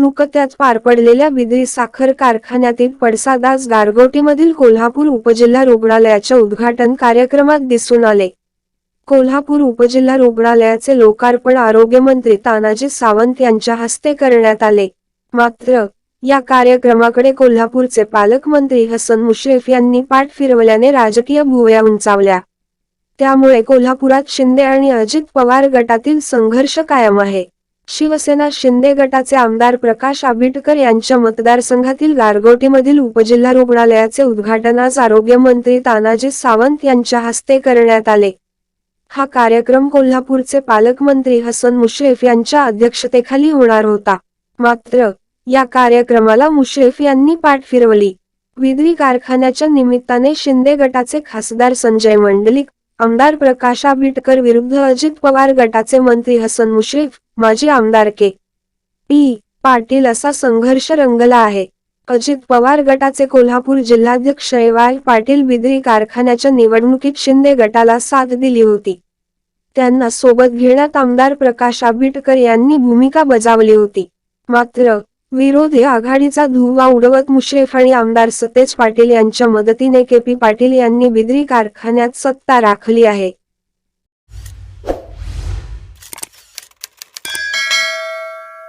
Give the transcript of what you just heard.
नुकत्याच पार पडलेल्या बिद्री साखर कारखान्यातील पडसादास गारगोटीमधील कोल्हापूर उपजिल्हा रुग्णालयाच्या उद्घाटन कार्यक्रमात दिसून आले. कोल्हापूर उपजिल्हा रुग्णालयाचे लोकार्पण आरोग्यमंत्री तानाजी सावंत यांच्या हस्ते करण्यात आले. मात्र या कार्यक्रमाकडे कोल्हापूरचे पालकमंत्री हसन मुश्रीफ यांनी पाठ फिरवल्याने राजकीय भुवया उंचावल्या. त्यामुळे कोल्हापुरात शिंदे आणि अजित पवार गटातील संघर्ष कायम आहे. शिवसेना शिंदे गटाचे आमदार प्रकाश आंबेडकर यांच्या मतदारसंघातील गारगोटीमधील उपजिल्हा रुग्णालयाचे उद्घाटन आज आरोग्यमंत्री तानाजी सावंत यांच्या हस्ते करण्यात आले. हा कार्यक्रम कोल्हापूरचे पालकमंत्री हसन मुश्रीफ यांच्या अध्यक्षतेखाली होणार होता. मात्र या कार्यक्रमाला मुश्रीफ यांनी पाठ फिरवली. विद्री कारखान्याच्या निमित्ताने शिंदे गटाचे खासदार संजय मंडलिक आमदार प्रकाश आंबेडकर विरुद्ध अजित पवार गटाचे मंत्री हसन मुश्रीफ माजी आमदार के. पी. पाटील असा संघर्ष रंगला आहे. अजित पवार गटाचे कोल्हापूर जिल्हाध्यक्ष वाय. पाटील बिद्री कारखान्याच्या निवडणुकीत शिंदे गटाला साथ दिली होती. त्यांना सोबत घेण्यात आमदार प्रकाश आंबेडकर यांनी भूमिका बजावली होती. मात्र विरोधी आघाडीचा धुव्वा उडवत मुश्रीफ आणि आमदार सतेज पाटील यांच्या मदतीने के पी पाटील यांनी बिद्री कारखान्यात सत्ता राखली आहे.